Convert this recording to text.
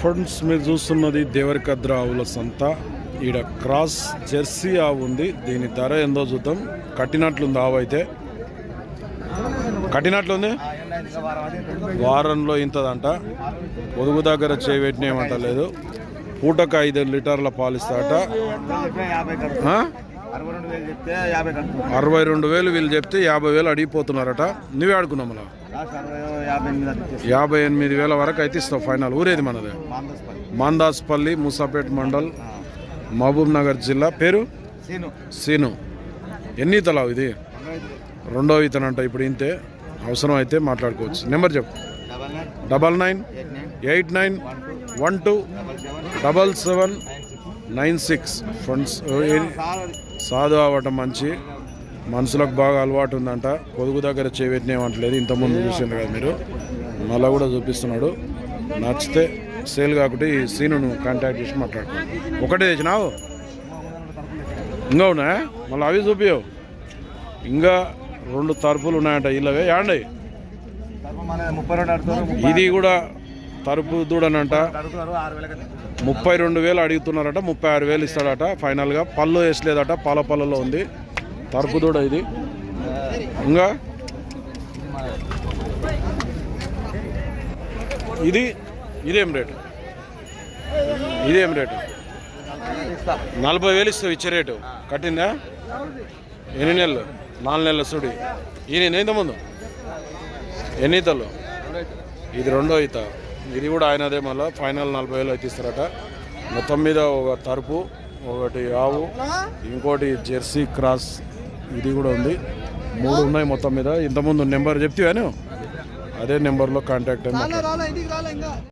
Friends మీరు చూస్తున్నది దేవరికద్ర ఆవుల సంత. ఈడ క్రాస్ జెర్సీ ఆవు ఉంది. దీని ధర ఎందో చూద్దాం. కట్టినట్లుంది ఆవు అయితే. కట్టినట్లుంది? వారంలో ఇంతదంట. పొదుగు దగ్గర చేయబెట్టిన ఏమంట లేదు. పూటకు ఐదు లీటర్ల పాలిస్తాట? అరవై రెండు వేలు వీళ్ళు చెప్తే యాభై వేలు అడిగిపోతున్నారట. నువ్వే ఆడుకున్నావు యాభై ఎనిమిది వేల వరకు అయితే ఇస్తావు ఫైనల్. ఊరేది మనది? మాందస్పల్లి. ముసాపేట్ మండల్ మహబూబ్ నగర్ జిల్లా. పేరు? సీను. ఎన్ని ఈతలావు ఇది? రెండో ఈతనంట ఇప్పుడు ఇంతే. అవసరం అయితే మాట్లాడుకోవచ్చు. నెంబర్ చెప్పు. Double nine. Eight nine. One two. Double seven. Nine six. Friends సాధు అవ్వటం మంచి. మనుషులకు బాగా అలవాటు ఉందంట. పొదుగు దగ్గర చేపెట్టిన ఏమంటలేదు. ఇంతకుముందు చూసిండ్రు కదా మీరు. మళ్ళా కూడా చూపిస్తున్నాడు. నచ్చితే సేల్ కాకుంటే ఈ సీనును కాంటాక్ట్ చేసి మాట్లాడుకో. ఒకటే తెచ్చినావు ఇంకా ఉన్నాయా? మళ్ళీ అవి చూపియవు ఇంకా రెండు తరపులు ఉన్నాయంట ఇల్లవే యాండి ఇది కూడా తరుపు దూడనంట. ముప్పై రెండు వేలు అడుగుతున్నారట. ముప్పై ఆరు వేలు ఇస్తాడట. ఫైనల్గా పళ్ళు వేసలేదట. పాల పళ్ళలో ఉంది. తరుపు దూడ ఇది. ఇంకా? ఇది ఇదేం రేటు? ఇదేం రేటు? నలభై వేలు ఇస్తావు ఇచ్చే రేటు. కట్టిందా? ఎన్ని నెలలు? నాలుగు నెలల సుడి. ఈయన ఎంత ముందు? ఎన్ని ఈతలు? ఇది రెండో ఈత. ఇది కూడా ఆయనదే మళ్ళీ. ఫైనల్ నలభై వేలు అయితే ఇస్తారట. మొత్తం మీద ఒక తరుపు ఒకటి ఆవు ఇంకోటి జెర్సీ క్రాస్ ఇది కూడా ఉంది. మూడు ఉన్నాయి మొత్తం మీద. ఇంతకుముందు నెంబర్ చెప్తే అదే నెంబర్లో కాంటాక్ట్ అయ్యి